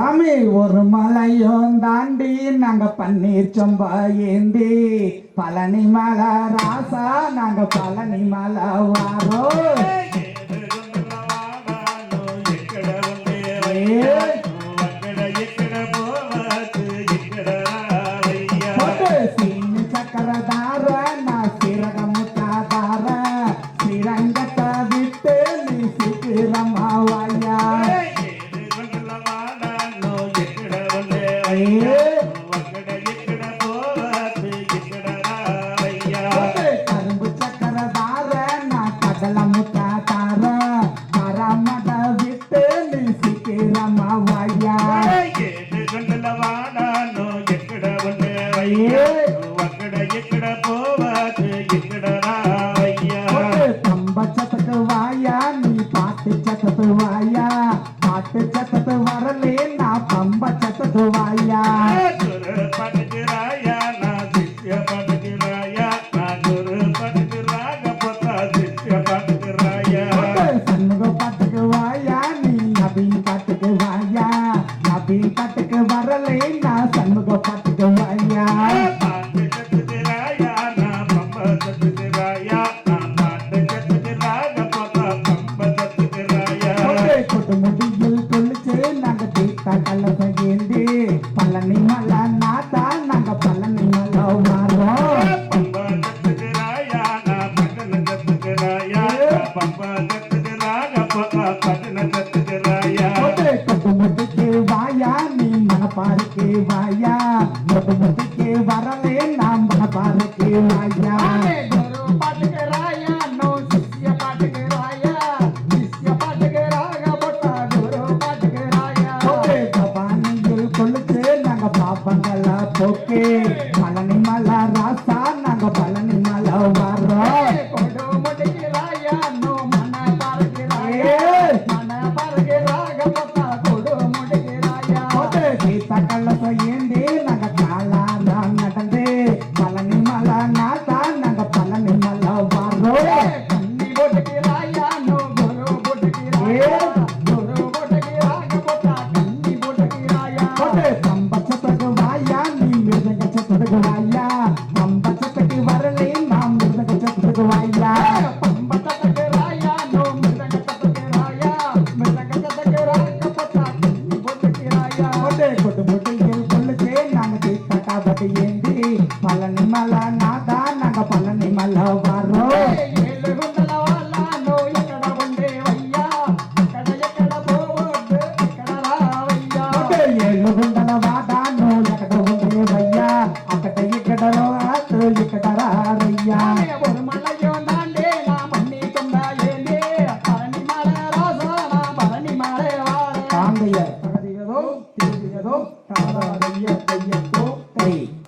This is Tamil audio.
சாமி ஒரு மலையும் தாண்டி நாங்க பன்னீர் சொம்பா ஏந்தி பழனி மலை ராசா நாங்க பழனி மலை வாரோ. சக்கரதா. வரலே நான் பம்ப சத்தத்து வாயா? பாட்டுக்கு வாயா? நபி பாட்டுக்கு வரலை நான் சண்முக பாட்டுக்கு வாயா? போட்டு கொட்டு முடியில் கொள்ளிச்சு நாங்க தீர்த்தா கலச ஏந்தி பழனி மலை நாத்தா நாங்க பழனி மாறோம். வாயா. நீ மனப்பாருக்கு வாயா முட்டுக்கு வரலே நான் மனப்பாருக்கு வாயா கொளுத்து நாங்க பாப்பங்கள போக்கு. பழனி மலை ராசா நாங்க பழனி கலச ஏந்தி நாங்க காலால நடந்து பழனி மலை நாத்தா நாங்க பழனி மலை ఒకటి ఏంది పలని మల నాదా నాకు పలని మల వారు ఏళ్ళుగుండల వాదా నువ్వు ఎక్కడ ఉండేవయ్యా అక్కడ ఇక్కడలో ఇక్కడ రారయ్యా తాండయ్య తగదిగదో తిరగదో తారయ్య అయ్యో 3.